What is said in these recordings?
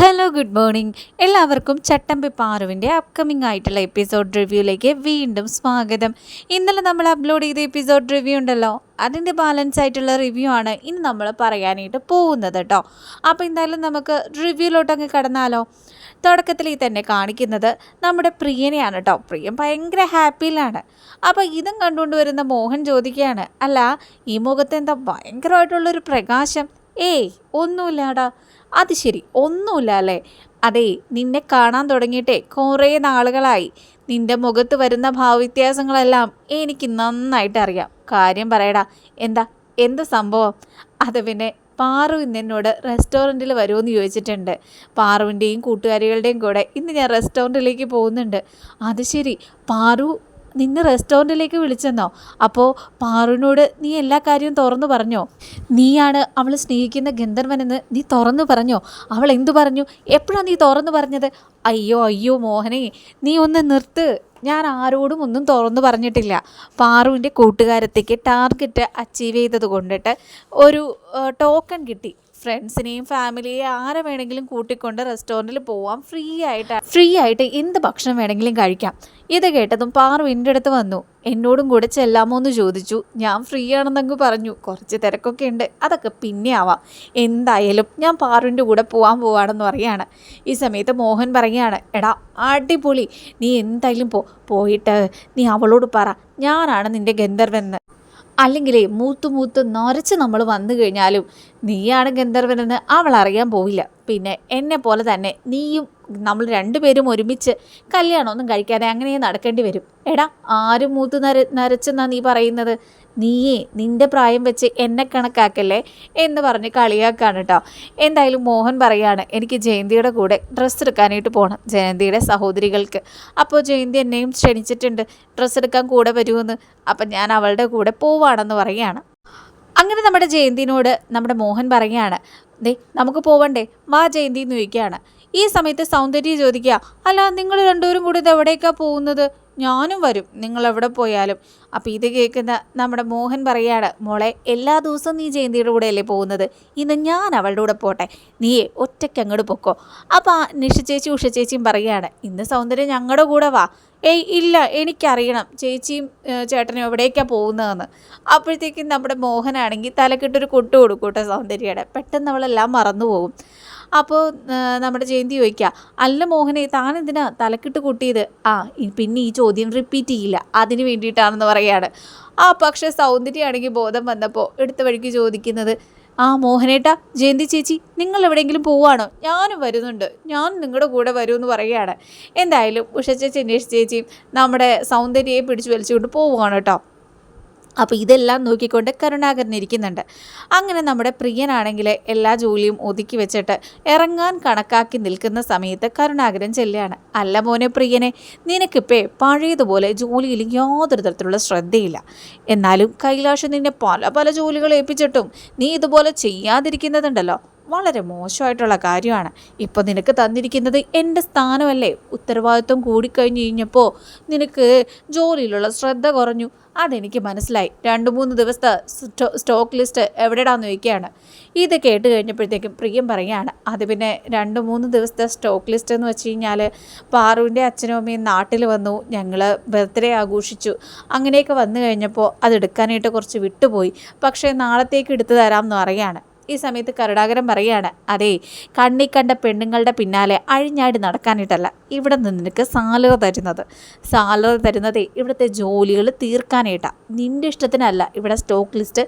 Hello good morning എല്ലാവർക്കും ചട്ടമ്പി പാറുവിന്റെ upcoming ആയിട്ടുള്ള episode റിവ്യൂയിലേക്ക് വീണ്ടും സ്വാഗതം. ഇന്നലെ നമ്മൾ അപ്ലോഡ് ചെയ്ത എപ്പിസോഡ് റിവ്യൂ ഉണ്ടല്ലോ. അതിന്റെ ബാലൻസ് ആയിട്ടുള്ള റിവ്യൂ ആണ് ഇന്ന് നമ്മൾ പറയാനായിട്ട് പോകുന്നത് കേട്ടോ അപ്പോൾ എന്തായാലും നമുക്ക് റിവ്യൂലോട്ടങ്ങ് കടന്നാലോ. തുടക്കത്തിൽ ഈ തന്നെ കാണിക്കുന്നത് നമ്മുടെ പ്രിയനെയാണ് കേട്ടോ പ്രിയൻ ഭയങ്കര ഹാപ്പിയിലാണ് അപ്പോൾ ഇതും കണ്ടുകൊണ്ട് വരുന്ന മോഹൻ ചോദിക്കുകയാണ് അല്ല ഈ മുഖത്ത് എന്താ ഭയങ്കരമായിട്ടുള്ളൊരു പ്രകാശം? ഏയ് ഒന്നുമില്ലാടാ. അത് ശരി ഒന്നുമില്ല അല്ലേ? അതെ നിന്നെ കാണാൻ തുടങ്ങിയിട്ടേ കുറേ നാളുകളായി. നിന്റെ മുഖത്ത് വരുന്ന ഭാവവ്യത്യാസങ്ങളെല്ലാം എനിക്ക് നന്നായിട്ട് അറിയാം. കാര്യം പറയടാ എന്താ എന്ത് സംഭവം? അത് പിന്നെ പാറു ഇന്ന് എന്നോട് റെസ്റ്റോറന്റിൽ വരുമെന്ന് ചോദിച്ചിട്ടുണ്ട്. പാറുവിന്റെയും കൂട്ടുകാരികളുടെയും കൂടെ ഇന്ന് ഞാൻ റെസ്റ്റോറന്റിലേക്ക് പോകുന്നുണ്ട്. അത് ശരി പാറു നിന്നെ റെസ്റ്റോറന്റിലേക്ക് വിളിച്ചെന്നോ? അപ്പോൾ പാറുവിനോട് നീ എല്ലാ കാര്യവും തുറന്നു പറഞ്ഞോ? നീയാണ് അവൾ സ്നേഹിക്കുന്ന ഗന്ധർവനെന്ന് നീ തുറന്നു പറഞ്ഞോ? അവൾ എന്തു പറഞ്ഞു? എപ്പോഴാണ് നീ തുറന്നു പറഞ്ഞത്? അയ്യോ അയ്യോ മോഹനെ നീ ഒന്ന് നിർത്ത്. ഞാൻ ആരോടും ഒന്നും തുറന്നു പറഞ്ഞിട്ടില്ല. പാറുവിന്റെ കൂട്ടുകാരത്തേക്ക് ടാർഗറ്റ് അച്ചീവ് ചെയ്തത് കൊണ്ടിട്ട് ഒരു ടോക്കൺ കിട്ടി. ഫ്രണ്ട്സിനെയും ഫാമിലിയെ ആരെ വേണമെങ്കിലും കൂട്ടിക്കൊണ്ട് റെസ്റ്റോറന്റിൽ പോവാം. ഫ്രീ ആയിട്ട് ഫ്രീ ആയിട്ട് എന്ത് ഭക്ഷണം വേണമെങ്കിലും കഴിക്കാം. ഇത് കേട്ടതും പാറു എന്റെ അടുത്ത് വന്നു. എന്നോടും കൂടെ ചെല്ലാമോ എന്ന് ചോദിച്ചു. ഞാൻ ഫ്രീ ആണെന്നങ്ങ് പറഞ്ഞു. കുറച്ച് തിരക്കൊക്കെ ഉണ്ട്. അതൊക്കെ പിന്നെ ആവാം. എന്തായാലും ഞാൻ പാറുവിന്റെ കൂടെ പോകാൻ പോവാണെന്ന് പറയാണ്. ഈ സമയത്ത് മോഹൻ പറയുകയാണ് എടാ അടിപൊളി. നീ എന്തായാലും പോയിട്ട് നീ അവളോട് പറ. ഞാനാണ് നിന്റെ ഗന്ധർവെന്ന് അല്ലെങ്കിലേ മൂത്ത് മൂത്ത് നരച്ച് നമ്മൾ വന്നു കഴിഞ്ഞാലും നീയാണ് ഗന്ധർവനെന്ന് അവൾ അറിയാൻ പോവില്ല. പിന്നെ എന്നെ പോലെ തന്നെ നീയും നമ്മൾ രണ്ടുപേരും ഒരുമിച്ച് കല്യാണമൊന്നും കഴിക്കാതെ അങ്ങനെ നടക്കേണ്ടി വരും. എടാ ആരും മൂത്ത് നര നരച്ചെന്നാ നീ പറയുന്നത്? നീയേ നിന്റെ പ്രായം വെച്ച് എന്നെ കണക്കാക്കല്ലേ എന്ന് പറഞ്ഞ് കളിയാക്കാണ് കേട്ടോ എന്തായാലും മോഹൻ പറയാണ് എനിക്ക് ജയന്തിയുടെ കൂടെ ഡ്രസ്സ് എടുക്കാനായിട്ട് പോകണം ജയന്തിയുടെ സഹോദരികൾക്ക്. അപ്പോൾ ജയന്തി എന്നെയും ക്ഷണിച്ചിട്ടുണ്ട് ഡ്രസ്സ് എടുക്കാൻ കൂടെ വരുമെന്ന്. അപ്പം ഞാൻ അവളുടെ കൂടെ പോവാണെന്ന് പറയുകയാണ്. അങ്ങനെ നമ്മുടെ ജയന്തിനോട് നമ്മുടെ മോഹൻ പറയുകയാണ് ദേ നമുക്ക് പോവണ്ടേ? മാ ജയന്തി എന്ന് ചോദിക്കുകയാണ്. ഈ സമയത്ത് സൗന്ദര്യ ചോദിക്കുക അല്ല നിങ്ങൾ രണ്ടുപേരും കൂടി ഇത് എവിടേക്കാണ് പോകുന്നത്? ഞാനും വരും. നിങ്ങൾ എവിടെ പോയാലും. അപ്പോൾ ഇത് കേൾക്കുന്ന നമ്മുടെ മോഹൻ പറയാണ് മോളെ എല്ലാ ദിവസവും നീ ജയന്തിയുടെ കൂടെയല്ലേ പോകുന്നത്? ഇന്ന് ഞാൻ അവളുടെ കൂടെ പോട്ടെ. നീയെ ഒറ്റയ്ക്ക് അങ്ങോട്ട് പൊക്കോ. അപ്പോൾ നിഷ ചേച്ചി ഉഷ ചേച്ചിയും പറയുകയാണ് ഇന്ന് സൗന്ദര്യം ഞങ്ങളുടെ കൂടെ വാ. ഏയ് ഇല്ല എനിക്കറിയണം. ചേച്ചിയും ചേട്ടനും എവിടേക്കാണ് പോകുന്നതെന്ന്. അപ്പോഴത്തേക്കും നമ്മുടെ മോഹനാണെങ്കിൽ തലക്കിട്ടൊരു കൊട്ട് കൊടുക്കൂട്ടെ കേട്ടോ സൗന്ദര്യയുടെ. പെട്ടെന്ന് അവളെല്ലാം മറന്നു പോകും അപ്പോൾ നമ്മുടെ ജയന്തി ചോദിക്കുക അല്ല മോഹനെ താൻ എന്തിനാ തലക്കിട്ട് കൂട്ടിയത്? ആ പിന്നെ ഈ ചോദ്യം റിപ്പീറ്റ് ചെയ്യില്ല അതിന് വേണ്ടിയിട്ടാണെന്ന് പറയുകയാണ് ആ പക്ഷേ സൗന്ദര്യമാണെങ്കിൽ ബോധം വന്നപ്പോൾ എടുത്ത വഴിക്ക് ചോദിക്കുന്നത് ആ മോഹനേട്ടാ ജയന്തി ചേച്ചി നിങ്ങൾ എവിടെയെങ്കിലും പോവാണോ? ഞാനും വരുന്നുണ്ട് ഞാൻ നിങ്ങളുടെ കൂടെ വരുമെന്ന് പറയുകയാണ് എന്തായാലും ഉഷ ചേച്ചി അന്വേഷിച്ച് ചേച്ചിയും നമ്മുടെ സൗന്ദര്യയെ പിടിച്ചു വലിച്ചുകൊണ്ട് പോവുകയാണ് കേട്ടോ. അപ്പോൾ ഇതെല്ലാം നോക്കിക്കൊണ്ട് കരുണാകരൻ ഇരിക്കുന്നുണ്ട്. അങ്ങനെ നമ്മുടെ പ്രിയനാണെങ്കിൽ എല്ലാ ജോലിയും ഒതുക്കി വെച്ചിട്ട് ഇറങ്ങാൻ കണക്കാക്കി നിൽക്കുന്ന സമയത്ത് കരുണാകരൻ ചെല്ലുകയാണ്. അല്ല മോനെ പ്രിയനെ നിനക്കിപ്പേ പഴയതുപോലെ ജോലിയിൽ യാതൊരു തരത്തിലുള്ള ശ്രദ്ധയില്ല. എന്നാലും കൈലാഷ് നിന്നെ പല പല ജോലികൾ ഏൽപ്പിച്ചിട്ടും നീ ഇതുപോലെ ചെയ്യാതിരിക്കുന്നതുണ്ടല്ലോ. വളരെ മോശമായിട്ടുള്ള കാര്യമാണ്. ഇപ്പോൾ നിനക്ക് തന്നിരിക്കുന്നത് എന്റെ സ്ഥാനമല്ലേ? ഉത്തരവാദിത്വം കൂടിക്കഴിഞ്ഞ് കഴിഞ്ഞപ്പോൾ നിനക്ക് ജോലിയിലുള്ള ശ്രദ്ധ കുറഞ്ഞു. അതെനിക്ക് മനസ്സിലായി. രണ്ട് മൂന്ന് ദിവസത്തെ സ്റ്റോക്ക് ലിസ്റ്റ് എവിടെയാണെന്ന് ചോദിക്കുകയാണ്. ഇത് കേട്ട് കഴിഞ്ഞപ്പോഴത്തേക്കും പ്രിയം പറയുകയാണ്. അത് പിന്നെ രണ്ട് മൂന്ന് ദിവസത്തെ സ്റ്റോക്ക് ലിസ്റ്റ് എന്ന് വെച്ച് കഴിഞ്ഞാൽ പാറുവിന്റെ അച്ഛനും അമ്മയും നാട്ടിൽ വന്നു ഞങ്ങൾ ബർത്ത്ഡേ ആഘോഷിച്ചു. അങ്ങനെയൊക്കെ വന്നു കഴിഞ്ഞപ്പോൾ അത് എടുക്കാനായിട്ട് കുറച്ച് വിട്ടുപോയി. പക്ഷേ നാളത്തേക്ക് എടുത്തു തരാമെന്ന് പറയുകയാണ്. ഈ സമയത്ത് കരുടാകരം പറയുകയാണ് അതേ കണ്ണി കണ്ട പെണ്ണുങ്ങളുടെ പിന്നാലെ അഴിഞ്ഞാടി നടക്കാനായിട്ടല്ല. ഇവിടെ നിന്ന് നിനക്ക് സാലറി തരുന്നത്. സാലറി തരുന്നത് ഇവിടുത്തെ ജോലികൾ തീർക്കാനായിട്ടാണ് നിന്റെ ഇഷ്ടത്തിനല്ല ഇവിടെ സ്റ്റോക്ക് ലിസ്റ്റ്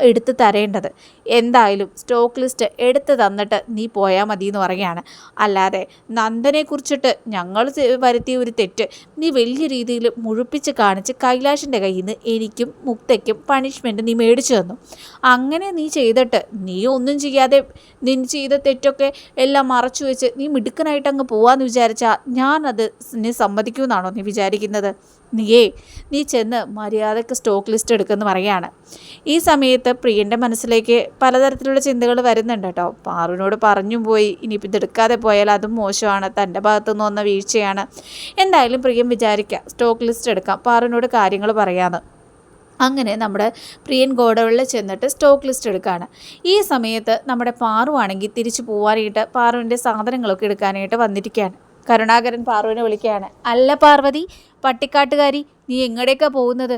എടുത്ത് തരേണ്ടത്. എന്തായാലും സ്റ്റോക്ക് ലിസ്റ്റ് എടുത്ത് തന്നിട്ട് നീ പോയാൽ മതി എന്ന് പറയുകയാണ്. അല്ലാതെ നന്ദനെ കുറിച്ചിട്ട് ഞങ്ങൾ വരുത്തിയ ഒരു തെറ്റ് നീ വലിയ രീതിയിൽ മുഴുപ്പിച്ച് കാണിച്ച് കൈലാഷിന്റെ കയ്യിൽ നിന്ന് എനിക്കും മുക്തയ്ക്കും പണിഷ്മെന്റ് നീ മേടിച്ചു തന്നു. അങ്ങനെ നീ ചെയ്തിട്ട് നീ ഒന്നും ചെയ്യാതെ നീ ചെയ്ത തെറ്റൊക്കെ എല്ലാം മറച്ചു വെച്ച് നീ മിടുക്കനായിട്ട് അങ്ങ് പോവാന്ന് വിചാരിച്ചാൽ ഞാനത് നീ സമ്മതിക്കുമെന്നാണോ നീ വിചാരിക്കുന്നത്? നീയേ നീ ചെന്ന് മര്യാദയ്ക്ക് സ്റ്റോക്ക് ലിസ്റ്റ് എടുക്കുമെന്ന് പറയാണ് ഈ സമയത്ത് പ്രിയന്റെ മനസ്സിലേക്ക് പലതരത്തിലുള്ള ചിന്തകൾ വരുന്നുണ്ട് കേട്ടോ. പാറുവിനോട് പറഞ്ഞു പോയി. ഇനിയിപ്പോൾ ഇതെടുക്കാതെ പോയാൽ അതും മോശമാണ്. തന്റെ ഭാഗത്തുനിന്ന് വന്ന വീഴ്ചയാണ്. എന്തായാലും പ്രിയം വിചാരിക്കുക സ്റ്റോക്ക് ലിസ്റ്റ് എടുക്കാം. പാറുവിനോട് കാര്യങ്ങൾ പറയാമെന്ന് അങ്ങനെ നമ്മുടെ പ്രിയൻ ഗോഡൗണിൽ ചെന്നിട്ട് സ്റ്റോക്ക് ലിസ്റ്റ് എടുക്കുകയാണ് ഈ സമയത്ത് നമ്മുടെ പാറുവാണെങ്കിൽ തിരിച്ചു പോകാനായിട്ട് പാറുവിന്റെ സാധനങ്ങളൊക്കെ എടുക്കാനായിട്ട് വന്നിരിക്കുകയാണ്. കരുണാകരൻ പാർവനെ വിളിക്കുകയാണ്. അല്ല പാർവതി പട്ടിക്കാട്ടുകാരി നീ എങ്ങടേക്കാണ് പോകുന്നത്?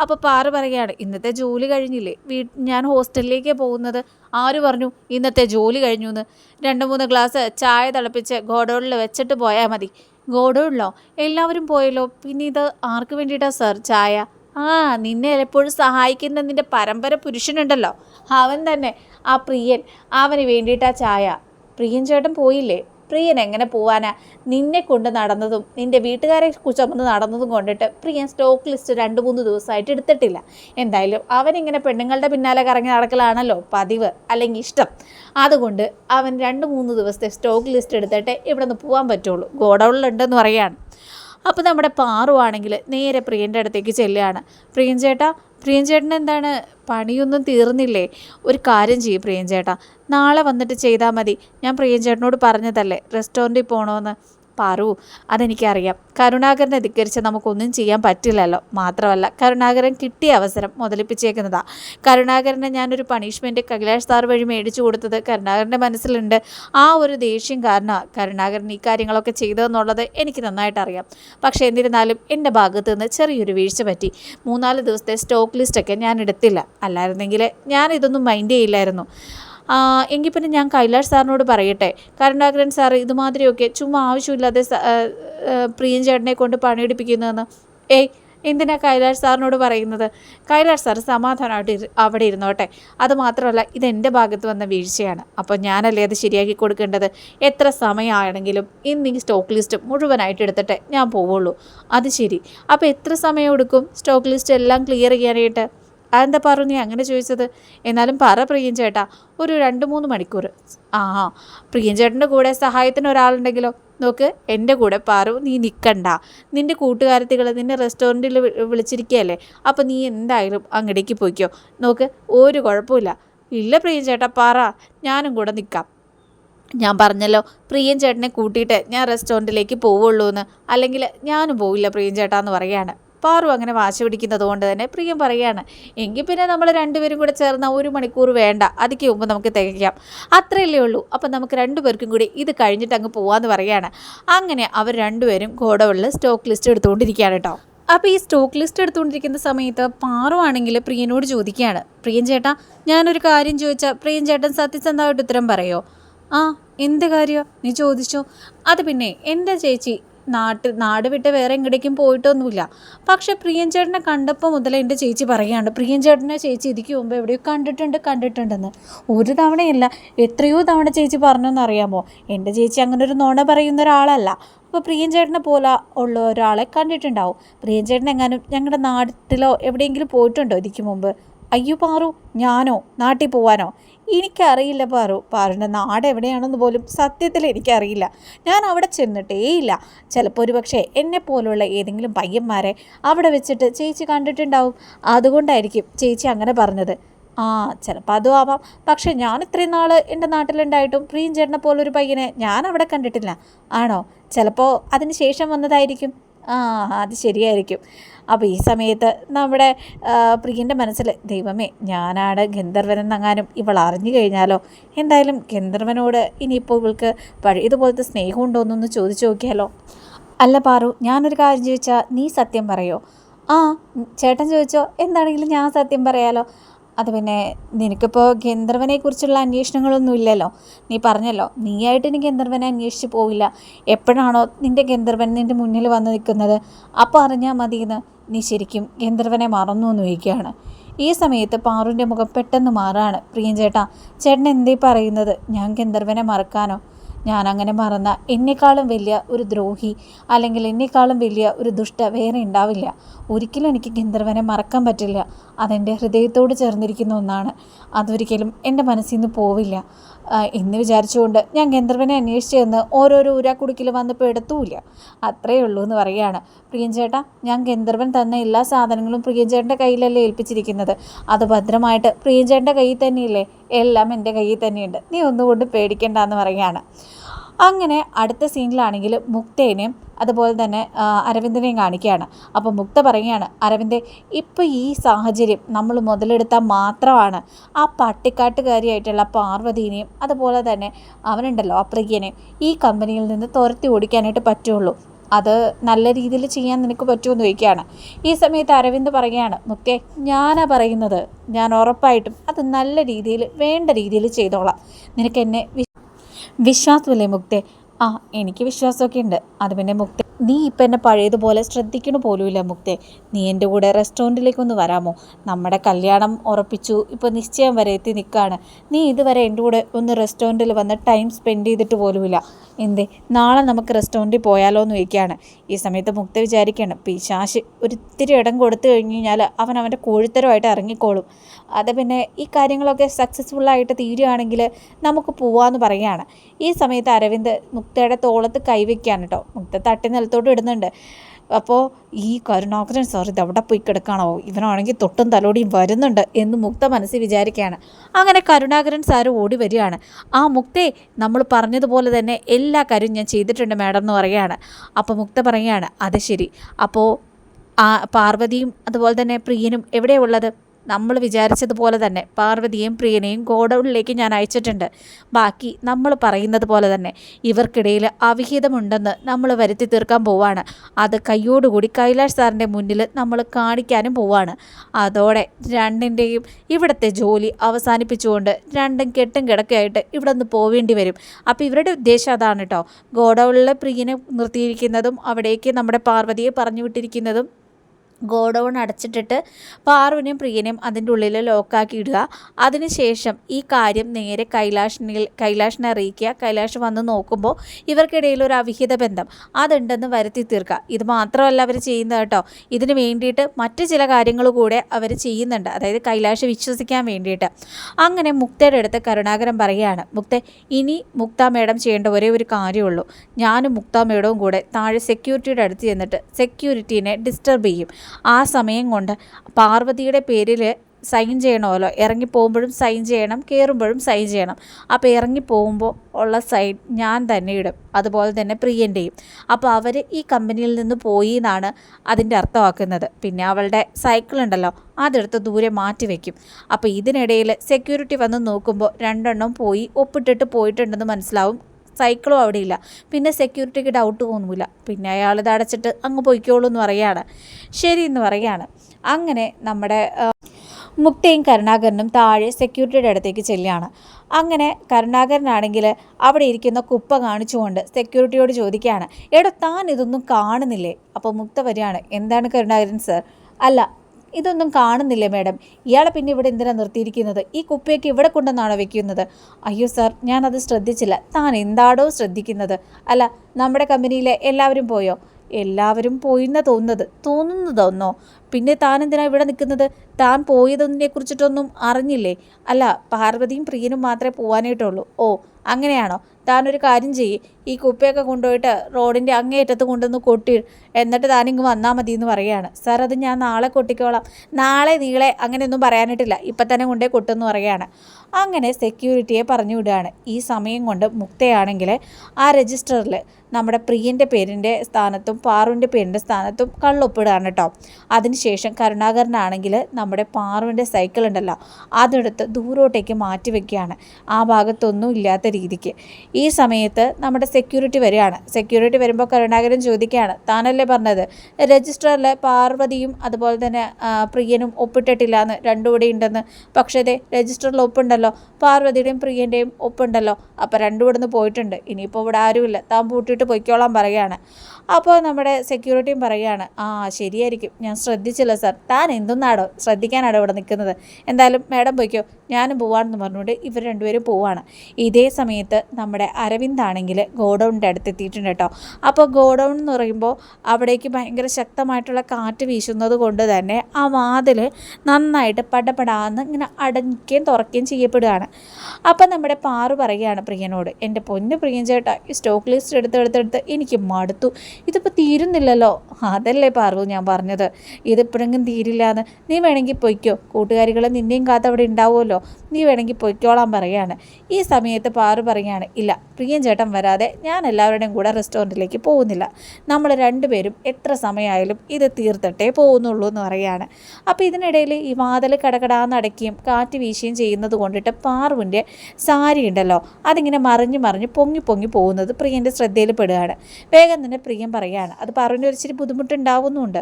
അപ്പോൾ പാറ പറയുകയാണ് ഇന്നത്തെ ജോലി കഴിഞ്ഞില്ലേ? വീ ഞാൻ ഹോസ്റ്റലിലേക്ക് പോകുന്നത്. ആര് പറഞ്ഞു ഇന്നത്തെ ജോലി കഴിഞ്ഞു എന്ന് രണ്ട് മൂന്ന് ഗ്ലാസ് ചായ തിളപ്പിച്ച് ഗോഡൗണിൽ വെച്ചിട്ട് പോയാൽ മതി. ഗോഡൗണിലോ? എല്ലാവരും പോയല്ലോ. പിന്നെ ഇത് ആർക്ക് വേണ്ടിയിട്ടാണ് സർ ചായ? ആ നിന്നെ എപ്പോഴും സഹായിക്കുന്ന നിന്റെ പരമ്പര പുരുഷനുണ്ടല്ലോ. അവൻ തന്നെ. ആ പ്രിയൻ അവന് വേണ്ടിയിട്ടാ ചായ. പ്രിയൻ ചേട്ടൻ പോയില്ലേ? പ്രിയൻ എങ്ങനെ പോവാനാ? നിന്നെ കൊണ്ട് നടന്നതും നിന്റെ വീട്ടുകാരെ ചുമന്ന് നടന്നതും കൊണ്ടിട്ട് പ്രിയൻ സ്റ്റോക്ക് ലിസ്റ്റ് രണ്ട് മൂന്ന് ദിവസമായിട്ട് എടുത്തിട്ടില്ല. എന്തായാലും അവനിങ്ങനെ പെണ്ണുങ്ങളുടെ പിന്നാലെ കറങ്ങി നടക്കലാണല്ലോ പതിവ് അല്ലെങ്കിൽ ഇഷ്ടം. അതുകൊണ്ട് അവൻ രണ്ട് മൂന്ന് ദിവസത്തെ സ്റ്റോക്ക് ലിസ്റ്റ് എടുത്തിട്ട് ഇവിടെ നിന്ന് പോകാൻ പറ്റുള്ളൂ. ഗോഡൗണിലുണ്ടെന്ന് പറയാണ് അപ്പോൾ നമ്മുടെ പാറുവാണെങ്കിൽ നേരെ പ്രിയന്റെ അടുത്തേക്ക് ചെല്ലുകയാണ്. പ്രിയൻ ചേട്ടാ പ്രിയൻ ചേട്ടൻ എന്താണ്? പണിയൊന്നും തീർന്നില്ലേ? ഒരു കാര്യം ചെയ്യും പ്രിയഞ്ചേട്ടാ. നാളെ വന്നിട്ട് ചെയ്താൽ മതി. ഞാൻ പ്രിയഞ്ചേട്ടനോട് പറഞ്ഞതല്ലേ റെസ്റ്റോറന്റിൽ പോകണമെന്ന് പാറു. അതെനിക്കറിയാം. കരുണാകരനെ ധിക്കരിച്ച് നമുക്കൊന്നും ചെയ്യാൻ പറ്റില്ലല്ലോ. മാത്രമല്ല കരുണാകരൻ കിട്ടിയ അവസരം മുതലിപ്പിച്ചേക്കുന്നതാ. കരുണാകരനെ ഞാനൊരു പണിഷ്മെന്റ് കൈലാഷ് സാർ വഴി മേടിച്ചു കൊടുത്തത് കരുണാകരന്റെ മനസ്സിലുണ്ട്. ആ ഒരു ദേഷ്യം കാരണം കരുണാകരൻ ഈ കാര്യങ്ങളൊക്കെ ചെയ്തതെന്നുള്ളത് എനിക്ക് നന്നായിട്ട് അറിയാം പക്ഷേ എന്നിരുന്നാലും എന്റെ ഭാഗത്ത് നിന്ന് ചെറിയൊരു വീഴ്ച പറ്റി. മൂന്നാൽ ദിവസത്തെ സ്റ്റോക്ക് ലിസ്റ്റൊക്കെ ഞാൻ എടുത്തില്ല. അല്ലായിരുന്നെങ്കിൽ ഞാൻ ഇതൊന്നും മൈൻഡ് ചെയ്യില്ലായിരുന്നു. എങ്കിൽ പിന്നെ ഞാൻ കൈലാഷ് സാറിനോട് പറയട്ടെ. കരുണാകരൻ സാർ ഇതുമാതിരിയൊക്കെ ചുമ്മാ ആവശ്യമില്ലാതെ പ്രിയൻ ചേട്ടനെ കൊണ്ട് പണിയെടുപ്പിക്കുന്നതെന്ന്. ഏയ് എന്തിനാ കൈലാഷ് സാറിനോട് പറയുന്നത്? കൈലാഷ് സാർ സമാധാനമായിട്ട് അവിടെ ഇരുന്നോട്ടെ. അതുമാത്രമല്ല ഇതെന്റെ ഭാഗത്ത് വന്ന വീഴ്ചയാണ്. അപ്പോൾ ഞാനല്ലേ അത് ശരിയാക്കി കൊടുക്കേണ്ടത്? എത്ര സമയമാണെങ്കിലും ഇന്ന് ഈ സ്റ്റോക്ക് ലിസ്റ്റ് മുഴുവനായിട്ട് എടുത്തിട്ടേ ഞാൻ പോവുള്ളൂ. അത് ശരി. അപ്പോൾ എത്ര സമയം എടുക്കും? സ്റ്റോക്ക് ലിസ്റ്റ് എല്ലാം ക്ലിയർ ചെയ്യാനായിട്ട്? അതെന്താ പറു നീ അങ്ങനെ ചോദിച്ചത്? എന്നാലും പറ പ്രിയൻ ചേട്ടാ ഒരു രണ്ട് മൂന്ന് മണിക്കൂർ. ആ പ്രിയൻ ചേട്ടന്റെ കൂടെ സഹായത്തിന് ഒരാളുണ്ടെങ്കിലോ? നോക്ക് എന്റെ കൂടെ പാറു നീ നിൽക്കണ്ട നിന്റെ കൂട്ടുകാരത്തികൾ നിന്നെ റെസ്റ്റോറന്റിൽ വിളിച്ചിരിക്കുകയല്ലേ? അപ്പോൾ നീ എന്തായാലും അങ്ങടേക്ക് പോയിക്കോ. നോക്ക് ഒരു കുഴപ്പമില്ല. ഇല്ല പ്രിയൻ ചേട്ടാ പറ ഞാനും കൂടെ നിൽക്കാം ഞാൻ പറഞ്ഞല്ലോ പ്രിയൻ ചേട്ടനെ കൂട്ടിയിട്ട് ഞാൻ റെസ്റ്റോറന്റിലേക്ക് പോവുള്ളൂ എന്ന് അല്ലെങ്കിൽ ഞാനും പോവില്ല പ്രിയൻ ചേട്ടാ എന്ന് പറയാണ് പാറു അങ്ങനെ വാശി പിടിക്കുന്നത് കൊണ്ട് തന്നെ പ്രിയം പറയാണ് എങ്കിൽ പിന്നെ നമ്മൾ രണ്ടുപേരും കൂടെ ചേർന്ന ഒരു മണിക്കൂർ വേണ്ട അതിക്ക് മുമ്പ് നമുക്ക് തികയ്ക്കാം. അത്രയല്ലേ ഉള്ളൂ. അപ്പം നമുക്ക് രണ്ടുപേർക്കും കൂടി ഇത് കഴിഞ്ഞിട്ട് അങ്ങ് പോവാന്ന് പറയാണ് അങ്ങനെ അവർ രണ്ടുപേരും ഗോഡൗണിൽ സ്റ്റോക്ക് ലിസ്റ്റ് എടുത്തുകൊണ്ടിരിക്കുകയാണ് കേട്ടോ. അപ്പോൾ ഈ സ്റ്റോക്ക് ലിസ്റ്റ് എടുത്തുകൊണ്ടിരിക്കുന്ന സമയത്ത് പാറുവാണെങ്കിൽ പ്രിയനോട് ചോദിക്കുകയാണ് പ്രിയൻ ചേട്ടാ ഞാനൊരു കാര്യം ചോദിച്ചാൽ പ്രിയൻ ചേട്ടൻ സത്യസന്ധമായിട്ട് ഉത്തരം പറയോ? ആ എന്ത് കാര്യമോ നീ ചോദിച്ചോ. അത് പിന്നെ എന്റെ ചേച്ചി നാട്ടിൽ നാട് വിട്ട് വേറെ എങ്ങടേക്കും പോയിട്ടൊന്നുമില്ല. പക്ഷെ പ്രിയൻ ചേട്ടനെ കണ്ടപ്പോൾ മുതൽ എന്റെ ചേച്ചി പറയുകയാണ് പ്രിയൻ ചേട്ടനെ ചേച്ചി ഇതിക്ക് മുമ്പ് എവിടെയോ കണ്ടിട്ടുണ്ട് കണ്ടിട്ടുണ്ടെന്ന്. ഒരു തവണയല്ല എത്രയോ തവണ ചേച്ചി പറഞ്ഞെന്നറിയാമോ? എന്റെ ചേച്ചി അങ്ങനെ ഒരു നോണ പറയുന്ന ഒരാളല്ല. അപ്പോൾ പ്രിയൻ ചേട്ടനെ പോലെ ഉള്ള ഒരാളെ കണ്ടിട്ടുണ്ടാവും. പ്രിയൻ ചേട്ടൻ എങ്ങാനും ഞങ്ങളുടെ നാട്ടിലോ എവിടെയെങ്കിലും പോയിട്ടുണ്ടോ ഇതിക്ക് മുമ്പ്? അയ്യോ പാറു ഞാനോ? നാട്ടിൽ പോവാനോ? എനിക്കറിയില്ല പാറു. പാറുന്റെ നാട് എവിടെയാണെന്ന് പോലും സത്യത്തിൽ എനിക്കറിയില്ല. ഞാൻ അവിടെ ചെന്നിട്ടേയില്ല. ചിലപ്പോൾ ഒരു പക്ഷേ എന്നെ പോലുള്ള ഏതെങ്കിലും പയ്യന്മാരെ അവിടെ വെച്ചിട്ട് ചേച്ചി കണ്ടിട്ടുണ്ടാവും. അതുകൊണ്ടായിരിക്കും ചേച്ചി അങ്ങനെ പറഞ്ഞത്. ആ ചിലപ്പോൾ അതും ആവാം. പക്ഷേ ഞാൻ ഇത്രയും നാൾ എന്റെ നാട്ടിലുണ്ടായിട്ടും പ്രിയൻ ചേട്ടനെ പോലൊരു പയ്യനെ ഞാൻ അവിടെ കണ്ടിട്ടില്ല. ആണോ? ചിലപ്പോൾ അതിന് ശേഷം വന്നതായിരിക്കും. ആ അത് ശരിയായിരിക്കും. അപ്പോൾ ഈ സമയത്ത് നമ്മുടെ പ്രിയന്റെ മനസ്സിൽ ദൈവമേ ഞാനാണ് ഗന്ധർവനെന്നെങ്ങാനും ഇവൾ അറിഞ്ഞു കഴിഞ്ഞാലോ? എന്തായാലും ഗന്ധർവനോട് ഇനിയിപ്പോൾ ഇവൾക്ക് പഴയതുപോലത്തെ സ്നേഹം ഉണ്ടോയെന്നൊന്ന് ചോദിച്ചു നോക്കിയാലോ? അല്ല പാറു ഞാനൊരു കാര്യം ചോദിച്ചാൽ നീ സത്യം പറയോ? ആ ചേട്ടൻ ചോദിച്ചോ? എന്താണെങ്കിലും ഞാൻ സത്യം പറയാലോ. അത് പിന്നെ നിനക്കിപ്പോൾ ഗന്ധർവനെ കുറിച്ചുള്ള അന്വേഷണങ്ങളൊന്നും ഇല്ലല്ലോ. നീ പറഞ്ഞല്ലോ നീയായിട്ട് ഇനി ഗന്ധർവനെ അന്വേഷിച്ച് പോവില്ല. എപ്പോഴാണോ നിന്റെ ഗന്ധർവൻ നിന്റെ മുന്നിൽ വന്ന് നിൽക്കുന്നത്? അപ്പോൾ അറിഞ്ഞാൽ മതി എന്ന് നീ ശരിക്കും ഗന്ധർവനെ മറന്നു എന്ന് ചോദിക്കുകയാണ് ഈ സമയത്ത് പാറുവിന്റെ മുഖം പെട്ടെന്ന് മാറാണ്. പ്രിയൻ ചേട്ടാ ചേട്ടൻ എന്തേ പറയുന്നത്? ഞാൻ ഗന്ധർവനെ മറക്കാനോ? ഞാൻ അങ്ങനെ മറന്ന എന്നെക്കാളും വലിയ ഒരു ദ്രോഹി അല്ലെങ്കിൽ എന്നെക്കാളും വലിയ ഒരു ദുഷ്ട വേറെ ഉണ്ടാവില്ല. ഒരിക്കലും എനിക്ക് ഗന്ധർവനെ മറക്കാൻ പറ്റില്ല. അതെന്റെ ഹൃദയത്തോട് ചേർന്നിരിക്കുന്ന ഒന്നാണ്. അതൊരിക്കലും എന്റെ മനസ്സിൽ നിന്ന് പോവില്ല. എന്ന് വിചാരിച്ചുകൊണ്ട് ഞാൻ ഗന്ധർവനെ അന്വേഷിച്ച് ചെന്ന് ഓരോരോ ഊരാക്കുടുക്കിൽ വന്നപ്പോൾ എടുത്തുമില്ല അത്രയേ ഉള്ളൂ എന്ന് പറയുകയാണ്. പ്രിയഞ്ചേട്ടാ ഞാൻ ഗന്ധർവൻ തന്ന എല്ലാ സാധനങ്ങളും പ്രിയഞ്ചേട്ടന്റെ കയ്യിലല്ലേ ഏൽപ്പിച്ചിരിക്കുന്നത്. അത് ഭദ്രമായിട്ട് പ്രിയഞ്ചേട്ടന്റെ കയ്യിൽ തന്നെയില്ലേ? എല്ലാം എന്റെ കയ്യിൽ തന്നെയുണ്ട്. നീ ഒന്നുകൊണ്ട് പേടിക്കണ്ടെന്ന് പറയുകയാണ്. അങ്ങനെ അടുത്ത സീനിലാണെങ്കിൽ മുക്തേനെയും അതുപോലെ തന്നെ അരവിന്ദനെയും കാണിക്കുകയാണ്. അപ്പോൾ മുക്ത പറയുകയാണ് അരവിന്ദ് ഇപ്പോൾ ഈ സാഹചര്യം നമ്മൾ മുതലെടുത്താൽ മാത്രമാണ് ആ പട്ടിക്കാട്ടുകാരിയായിട്ടുള്ള പാർവതീനെയും അതുപോലെ തന്നെ അവനുണ്ടല്ലോ ആ ഈ കമ്പനിയിൽ നിന്ന് തുരത്തി ഓടിക്കാനായിട്ട് പറ്റുള്ളൂ. അത് നല്ല രീതിയിൽ ചെയ്യാൻ നിനക്ക് പറ്റുമെന്ന് ചോദിക്കുകയാണ്. ഈ സമയത്ത് അരവിന്ദ് പറയുകയാണ് മുക്തേ ഞാനാ പറയുന്നത്. ഞാൻ ഉറപ്പായിട്ടും അത് നല്ല രീതിയിൽ വേണ്ട രീതിയിൽ ചെയ്തോളാം. നിനക്ക് എന്നെ വിശ്വാസമില്ലേ മുക്തേ ആ എനിക്ക് വിശ്വാസമൊക്കെ ഉണ്ട്. അത് പിന്നെ മുക്തേ നീ ഇപ്പം എന്നെ പഴയതുപോലെ ശ്രദ്ധിക്കണ പോലുമില്ല മുക്തേ നീ എന്റെ കൂടെ റെസ്റ്റോറന്റിലേക്കൊന്ന് വരാമോ? നമ്മുടെ കല്യാണം ഉറപ്പിച്ചു. ഇപ്പോൾ നിശ്ചയം വരെ എത്തി നിൽക്കുകയാണ്. നീ ഇതുവരെ എന്റെ കൂടെ ഒന്ന് റെസ്റ്റോറന്റിൽ വന്ന് ടൈം സ്പെൻഡ് ചെയ്തിട്ട് പോലുമില്ല. എന്തേ നാളെ നമുക്ക് റെസ്റ്റോറന്റിൽ പോയാലോ എന്ന് ചോദിക്കുകയാണ്. ഈ സമയത്ത് മുക്ത വിചാരിക്കുകയാണ് പിശാശ് ഒരിത്തിരി ഇടം കൊടുത്തു കഴിഞ്ഞ് കഴിഞ്ഞാൽ അവൻ അവന്റെ കോഴിത്തരമായിട്ട് ഇറങ്ങിക്കോളും. അത് പിന്നെ ഈ കാര്യങ്ങളൊക്കെ സക്സസ്ഫുള്ളായിട്ട് തീരുകയാണെങ്കിൽ നമുക്ക് പോവാമെന്ന് പറയുകയാണ്. ഈ സമയത്ത് അരവിന്ദ് മുക്തയുടെ തോളത്ത് കൈവയ്ക്കാണ് കേട്ടോ മുക്ത തട്ടി നിലത്തോട്ട് ഇടുന്നുണ്ട്. അപ്പോൾ ഈ കരുണാകരൻ സാർ ഇത് അവിടെ പോയി കിടക്കാണോ? ഇവനാണെങ്കിൽ തൊട്ടും തലോടിയും വരുന്നുണ്ട് എന്ന് മുക്ത മനസ്സിൽ വിചാരിക്കുകയാണ്. അങ്ങനെ കരുണാകരൻ സാർ ഓടി വരികയാണ്. ആ മുക്തെ നമ്മൾ പറഞ്ഞതുപോലെ തന്നെ എല്ലാ കാര്യവും ഞാൻ ചെയ്തിട്ടുണ്ട് മാഡം എന്ന് പറയുകയാണ്. അപ്പോൾ മുക്ത പറയുകയാണ് അത് ശരി. അപ്പോൾ ആ പാർവതിയും അതുപോലെ തന്നെ പ്രിയനും എവിടെയാണ് ഉള്ളത്? നമ്മൾ വിചാരിച്ചതുപോലെ തന്നെ പാർവതിയെയും പ്രിയനെയും ഗോഡൌണിലേക്ക് ഞാൻ അയച്ചിട്ടുണ്ട്. ബാക്കി നമ്മൾ പറയുന്നത് പോലെ തന്നെ ഇവർക്കിടയിൽ അവിഹിതമുണ്ടെന്ന് നമ്മൾ വരുത്തി തീർക്കാൻ പോവാണ്. അത് കയ്യോടുകൂടി കൈലാഷ് സാറിന്റെ മുന്നിൽ നമ്മൾ കാണിക്കാനും പോവാണ്. അതോടെ രണ്ടിന്റെയും ഇവിടുത്തെ ജോലി അവസാനിപ്പിച്ചുകൊണ്ട് രണ്ടും കെട്ടും കിടക്കായിട്ട് ഇവിടെ നിന്ന് പോവേണ്ടി വരും. അപ്പോൾ ഇവരുടെ ഉദ്ദേശം അതാണ് കേട്ടോ. ഗോഡൌണിലെ പ്രിയനെ നിർത്തിയിരിക്കുന്നതും അവിടേക്ക് നമ്മുടെ പാർവതിയെ പറഞ്ഞു വിട്ടിരിക്കുന്നതും ഗോഡൗൺ അടച്ചിട്ടിട്ട് പാറുവിനെയും പ്രിയനെയും അതിന്റെ ഉള്ളിൽ ലോക്കാക്കി ഇടുക. അതിനുശേഷം ഈ കാര്യം നേരെ കൈലാഷിനിൽ കൈലാഷിനെ അറിയിക്കുക. കൈലാഷ് വന്ന് നോക്കുമ്പോൾ ഇവർക്കിടയിൽ ഒരു അവിഹിത ബന്ധം. അതുണ്ടെന്ന് വരുത്തി തീർക്കുക. ഇത് മാത്രമല്ല അവർ ചെയ്യുന്നത് കേട്ടോ. ഇതിന് വേണ്ടിയിട്ട് മറ്റ് ചില കാര്യങ്ങൾ കൂടെ അവർ ചെയ്യുന്നുണ്ട്. അതായത് കൈലാഷ് വിശ്വസിക്കാൻ വേണ്ടിയിട്ട്. അങ്ങനെ മുക്തയുടെ അടുത്ത് കരുണാകരൻ പറയുകയാണ് മുക്ത ഇനി മുക്ത മേഡം ചെയ്യേണ്ട ഒരേ ഒരു കാര്യമുള്ളൂ. ഞാനും മുക്ത മേഡവും കൂടെ താഴെ സെക്യൂരിറ്റിയുടെ അടുത്ത് ചെന്നിട്ട് സെക്യൂരിറ്റീനെ ഡിസ്റ്റർബ് ചെയ്യും. ആ സമയം കൊണ്ട് പാർവതിയുടെ പേരിൽ സൈൻ ചെയ്യണമല്ലോ. ഇറങ്ങി പോകുമ്പോഴും സൈൻ ചെയ്യണം കയറുമ്പോഴും സൈൻ ചെയ്യണം. അപ്പോൾ ഇറങ്ങി പോകുമ്പോൾ ഉള്ള സൈൻ ഞാൻ തന്നെ ഇടും. അതുപോലെ തന്നെ പ്രിയന്റെയും അപ്പോൾ അവർ ഈ കമ്പനിയിൽ നിന്ന് പോയി എന്നാണ് അതിന്റെ അർത്ഥമാക്കുന്നത്. പിന്നെ അവളുടെ സൈക്കിൾ ഉണ്ടല്ലോ അതെടുത്ത് ദൂരെ മാറ്റി വയ്ക്കും അപ്പോൾ ഇതിനിടയിൽ സെക്യൂരിറ്റി വന്ന് നോക്കുമ്പോൾ രണ്ടെണ്ണം പോയി ഒപ്പിട്ടിട്ട് പോയിട്ടുണ്ടെന്ന് മനസ്സിലാവും. സൈക്കിളും അവിടെ ഇല്ല പിന്നെ സെക്യൂരിറ്റിക്ക് ഡൗട്ട് ഒന്നുമില്ല പിന്നെ അയാൾ ഇത് അടച്ചിട്ട് അങ്ങ് പൊയ്ക്കോളൂ എന്ന് പറയാണ് ശരി എന്ന് പറയാണ് അങ്ങനെ നമ്മുടെ മുക്തയും കരുണാകരനും താഴെ സെക്യൂരിറ്റിയുടെ അടുത്തേക്ക് ചെല്ലുകയാണ്. അങ്ങനെ കരുണാകരനാണെങ്കിൽ അവിടെ ഇരിക്കുന്ന കുപ്പ കാണിച്ചുകൊണ്ട് സെക്യൂരിറ്റിയോട് ചോദിക്കുകയാണ് എടാ താൻ ഇതൊന്നും കാണുന്നില്ലേ? അപ്പോൾ മുക്ത വരികയാണ് എന്താണ് കരുണാകരൻ സർ അല്ല ഇതൊന്നും കാണുന്നില്ല മേഡം? ഇയാളെ പിന്നെ ഇവിടെ എന്തിനാണ് നിർത്തിയിരിക്കുന്നത്? ഈ കുപ്പിയൊക്കെ ഇവിടെ കൊണ്ടുവന്നാണോ വെക്കുന്നത്? അയ്യോ സാർ ഞാനത് ശ്രദ്ധിച്ചില്ല. താൻ എന്താടോ ശ്രദ്ധിക്കുന്നത്? അല്ല നമ്മുടെ കമ്പനിയിലെ എല്ലാവരും പോയോ? എല്ലാവരും പോയിന്ന തോന്നുന്നത്. തോന്നുന്നതൊന്നോ? പിന്നെ താൻ എന്തിനാ ഇവിടെ നിൽക്കുന്നത്? താൻ പോയതൊന്നിനെ കുറിച്ചിട്ടൊന്നും അറിഞ്ഞില്ലേ? അല്ല പാർവതിയും പ്രിയനും മാത്രമേ പോകാനായിട്ടുള്ളൂ ഓ അങ്ങനെയാണോ? താൻ ഒരു കാര്യം ചെയ്യ്. ഈ കുപ്പിയൊക്കെ കൊണ്ടുപോയിട്ട് റോഡിന്റെ അങ്ങേയറ്റത്ത് കൊണ്ടുവന്ന് കൊട്ടി എന്നിട്ട് താനിങ്ങ് വന്നാൽ മതി എന്ന് പറയുകയാണ്. സാർ അത് ഞാൻ നാളെ കൊട്ടിക്കോളാം. നാളെ നീളെ അങ്ങനെയൊന്നും പറയാനായിട്ടില്ല ഇപ്പം തന്നെ കൊണ്ടേ കൊട്ടെന്ന് പറയുകയാണ്. അങ്ങനെ സെക്യൂരിറ്റിയെ പറഞ്ഞു വിടുകയാണ്. ഈ സമയം കൊണ്ട് മുക്തയാണെങ്കിൽ ആ രജിസ്റ്ററിൽ നമ്മുടെ പ്രിയന്റെ പേരിന്റെ സ്ഥാനത്തും പാറുവിന്റെ പേരിന്റെ സ്ഥാനത്തും കള്ളൊപ്പിടുകയാണ് കേട്ടോ. അതിനുശേഷം കരുണാകരനാണെങ്കിൽ നമ്മുടെ പാറുവിന്റെ സൈക്കിൾ ഉണ്ടല്ലോ അതെടുത്ത് ദൂരോട്ടേക്ക് മാറ്റി വെക്കുകയാണ്. ആ ഭാഗത്തൊന്നും ഇല്ലാത്ത രീതിക്ക്. സമയത്ത് നമ്മുടെ സെക്യൂരിറ്റി വരികയാണ്. സെക്യൂരിറ്റി വരുമ്പോൾ കരുണാകരൻ ചോദിക്കുകയാണ്. താനല്ലേ പറഞ്ഞത്? രജിസ്റ്ററിൽ പാർവതിയും അതുപോലെ തന്നെ പ്രിയനും ഒപ്പിട്ടിട്ടില്ല എന്ന് രണ്ടും കൂടി ഉണ്ടെന്ന്. പക്ഷേ അതെ രജിസ്റ്ററിൽ ഒപ്പുണ്ടല്ലോ. പാർവതിയുടെയും പ്രിയന്റെയും ഒപ്പുണ്ടല്ലോ. അപ്പോൾ രണ്ടും ഇവിടുന്ന് പോയിട്ടുണ്ട്. ഇനിയിപ്പോൾ ഇവിടെ ആരുമില്ല. താൻ പൂട്ടിയിട്ട് പൊയ്ക്കോളാൻ പറയുകയാണ്. അപ്പോൾ നമ്മുടെ സെക്യൂരിറ്റിയും പറയുകയാണ് ആ ശരിയായിരിക്കും. ഞാൻ ശ്രദ്ധിച്ചില്ല സാർ താൻ എന്തൊന്നാടോ ശ്രദ്ധിക്കാനാടോ ഇവിടെ നിൽക്കുന്നത്? എന്തായാലും മാഡം പോയിക്കോ. ഞാനും പോവാണെന്ന് പറഞ്ഞുകൊണ്ട് ഇവർ രണ്ടുപേരും പോവാണ്. ഇതേ സമയത്ത് നമ്മുടെ അരവിന്ദ് ആണെങ്കിൽ ഗോഡൗണിന്റെ അടുത്ത് എത്തിയിട്ടുണ്ട് കേട്ടോ. അപ്പോൾ ഗോഡൗൺ എന്ന് പറയുമ്പോൾ അവിടേക്ക് ഭയങ്കര ശക്തമായിട്ടുള്ള കാറ്റ് വീശുന്നത് കൊണ്ട് തന്നെ ആ വാതിൽ നന്നായിട്ട് പടപടാന്ന് ഇങ്ങനെ അടയ്ക്കുകയും തുറക്കുകയും ചെയ്യപ്പെടുകയാണ്. അപ്പം നമ്മുടെ പാറു പറയുകയാണ് പ്രിയനോട് എന്റെ പൊന്ന് പ്രിയൻ ചേട്ടാ ഈ സ്റ്റോക്ക് ലിസ്റ്റ് എടുത്ത് എടുത്തെടുത്ത് എനിക്ക് മടുത്തു. ഇതിപ്പോൾ തീരുന്നില്ലല്ലോ. അതല്ലേ പാർവു ഞാൻ പറഞ്ഞത്. ഇതിപ്പോഴെങ്കിലും തീരില്ലാന്ന്. നീ വേണമെങ്കിൽ പൊയ്ക്കോ. കൂട്ടുകാരികൾ നിന്നെയും കാത്ത് അവിടെ ഉണ്ടാവുമല്ലോ. നീ വേണമെങ്കിൽ പൊയ്ക്കോളാൻ പറയാണ്. ഈ സമയത്ത് പാറു പറയാണ് ഇല്ല പ്രിയൻ ചേട്ടൻ വരാതെ ഞാൻ എല്ലാവരുടെയും കൂടെ റെസ്റ്റോറന്റിലേക്ക് പോകുന്നില്ല. നമ്മൾ രണ്ടുപേരും എത്ര സമയമായാലും ഇത് തീർത്തിട്ടേ പോകുന്നുള്ളൂ എന്ന് പറയാണ്. അപ്പോൾ ഇതിനിടയിൽ ഈ വാതിൽ കടകടാന്ന് അടയ്ക്കുകയും കാറ്റ് വീശുകയും ചെയ്യുന്നത് കൊണ്ടിട്ട് പാറുവിന്റെ സാരി ഉണ്ടല്ലോ അതിങ്ങനെ മറിഞ്ഞ് മറിഞ്ഞ് പൊങ്ങി പൊങ്ങി പോകുന്നത് പ്രിയന്റെ ശ്രദ്ധയിൽ പെടുകയാണ് വേഗം തന്നെ പ്രിയൻ പറയുകയാണ് അത് പാറുവിന്റെ ഒരു ഇച്ചിരി ബുദ്ധിമുട്ടുണ്ടാവുന്നുണ്ട്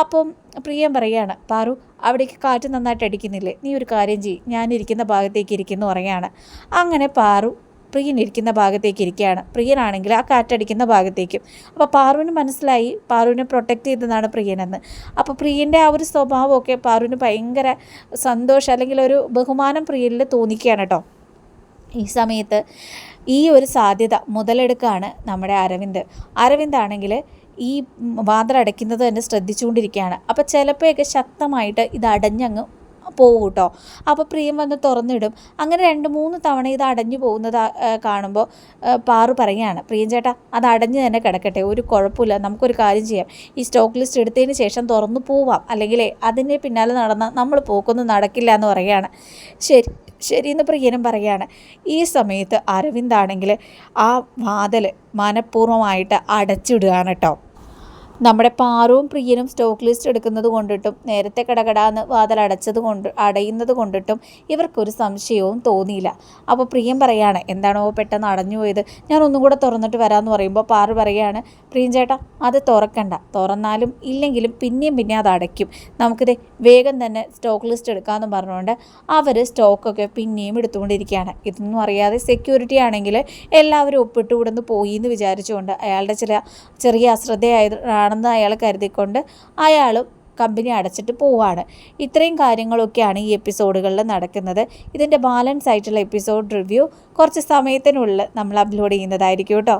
അപ്പം പ്രിയം പറയുകയാണ് പാറു അവിടേക്ക് കാറ്റ് നന്നായിട്ട് അടിക്കുന്നില്ലേ? നീ ഒരു കാര്യം ചെയ്യ്. ഞാനിരിക്കുന്ന ഭാഗത്തേക്ക് ഇരിക്കുന്നു പറയുകയാണ് അങ്ങനെ പാറു പ്രിയൻ ഇരിക്കുന്ന ഭാഗത്തേക്ക് ഇരിക്കുകയാണ്. പ്രിയനാണെങ്കിൽ ആ കാറ്റടിക്കുന്ന ഭാഗത്തേക്കും. അപ്പോൾ പാറുവിന് മനസ്സിലായി പാറുവിനെ പ്രൊട്ടക്റ്റ് ചെയ്തതാണ് പ്രിയനെന്ന്. അപ്പോൾ പ്രിയന്റെ ആ ഒരു സ്വഭാവമൊക്കെ പാറുവിന് ഭയങ്കര സന്തോഷം അല്ലെങ്കിൽ ഒരു ബഹുമാനം പ്രിയനിൽ തോന്നിക്കുകയാണ് കേട്ടോ. ഈ സമയത്ത് ഈ ഒരു സാധ്യത മുതലെടുക്കുകയാണ് നമ്മുടെ അരവിന്ദ്. അരവിന്ദ് ആണെങ്കിൽ ഈ വാതിലടയ്ക്കുന്നത് തന്നെ ശ്രദ്ധിച്ചുകൊണ്ടിരിക്കുകയാണ്. അപ്പോൾ ചിലപ്പോഴൊക്കെ ശക്തമായിട്ട് ഇത് അടഞ്ഞങ്ങ് പോകും കേട്ടോ അപ്പോൾ പ്രിയം വന്ന് തുറന്നിടും. അങ്ങനെ രണ്ട് മൂന്ന് തവണ ഇത് അടഞ്ഞു പോകുന്നത് കാണുമ്പോൾ പാറു പറയുകയാണ് പ്രിയം ചേട്ടാ അത് അടഞ്ഞു തന്നെ കിടക്കട്ടെ ഒരു കുഴപ്പമില്ല നമുക്കൊരു കാര്യം ചെയ്യാം. ഈ സ്റ്റോക്ക് ലിസ്റ്റ് എടുത്തതിന് ശേഷം തുറന്നു പോവാം. അല്ലെങ്കിൽ അതിന്റെ പിന്നാലെ നടന്ന നമ്മൾ പോക്കൊന്നും നടക്കില്ല എന്ന് പറയുകയാണ്. ശരി ശരിയെന്ന് പ്രിയനും പറയുകയാണ് ഈ സമയത്ത് അരവിന്ദാണെങ്കിൽ ആ വാതിൽ മനഃപൂർവമായിട്ട് അടച്ചിടുകയാണ് കേട്ടോ നമ്മുടെ പാറുവും പ്രിയനും സ്റ്റോക്ക് ലിസ്റ്റ് എടുക്കുന്നത് കൊണ്ടിട്ടും നേരത്തെ കടകടാന്ന് വാതൽ അടച്ചത് കൊണ്ട് അടയുന്നത് കൊണ്ടിട്ടും ഇവർക്കൊരു സംശയവും തോന്നിയില്ല. അപ്പോൾ പ്രിയം പറയാണ് എന്താണോ പെട്ടെന്ന് അടഞ്ഞു പോയത്? ഞാൻ ഒന്നും കൂടെ തുറന്നിട്ട് വരാമെന്ന് പറയുമ്പോൾ പാറു പറയാണ് പ്രിയം ചേട്ടാ അത് തുറക്കണ്ട. തുറന്നാലും ഇല്ലെങ്കിലും പിന്നെയും പിന്നെ അത് അടയ്ക്കും. നമുക്കിത് വേഗം തന്നെ സ്റ്റോക്ക് ലിസ്റ്റ് എടുക്കാമെന്ന് പറഞ്ഞുകൊണ്ട് അവർ സ്റ്റോക്കൊക്കെ പിന്നെയും എടുത്തുകൊണ്ടിരിക്കുകയാണ്. ഇതൊന്നും അറിയാതെ സെക്യൂരിറ്റി ആണെങ്കിൽ എല്ലാവരും ഒപ്പിട്ട് ഇവിടുന്ന് പോയി എന്ന് വിചാരിച്ചുകൊണ്ട് അയാളുടെ ചില ചെറിയ അശ്രദ്ധയായതാണ് ആണെന്ന് അയാൾ കരുതിക്കൊണ്ട് അയാളും കമ്പനി അടച്ചിട്ട് പോവാണ്. ഇത്രയും കാര്യങ്ങളൊക്കെയാണ് ഈ എപ്പിസോഡുകളിൽ നടക്കുന്നത്. ഇതിന്റെ ബാലൻസ് ആയിട്ടുള്ള എപ്പിസോഡ് റിവ്യൂ കുറച്ച് സമയത്തിനുള്ളിൽ നമ്മൾ അപ്ലോഡ് ചെയ്യുന്നതായിരിക്കും കേട്ടോ.